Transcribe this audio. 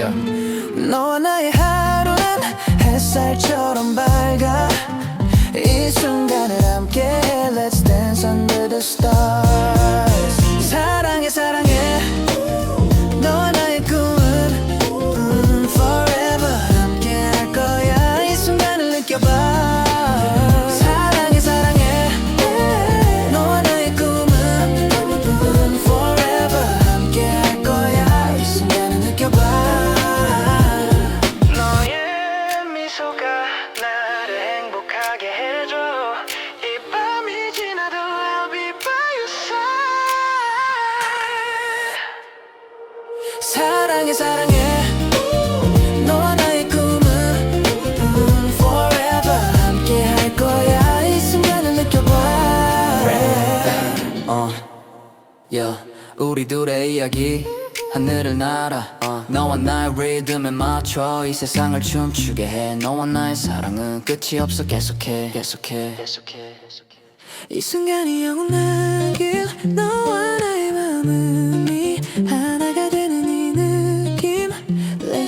너와 나의 하루는 햇살처럼 밝아 이 순간을 함께해 Let's dance under the stars Yeah. 어, 우리 둘의 이야기. 하늘을 날아. uh. 너와 나의 리듬에 맞춰 이 세상을 춤추게 해. 너와 나의 사랑은 끝이 없어. 계속해 계속해, 계속해. 이 순간이 영원하길. 너와 나의 마음은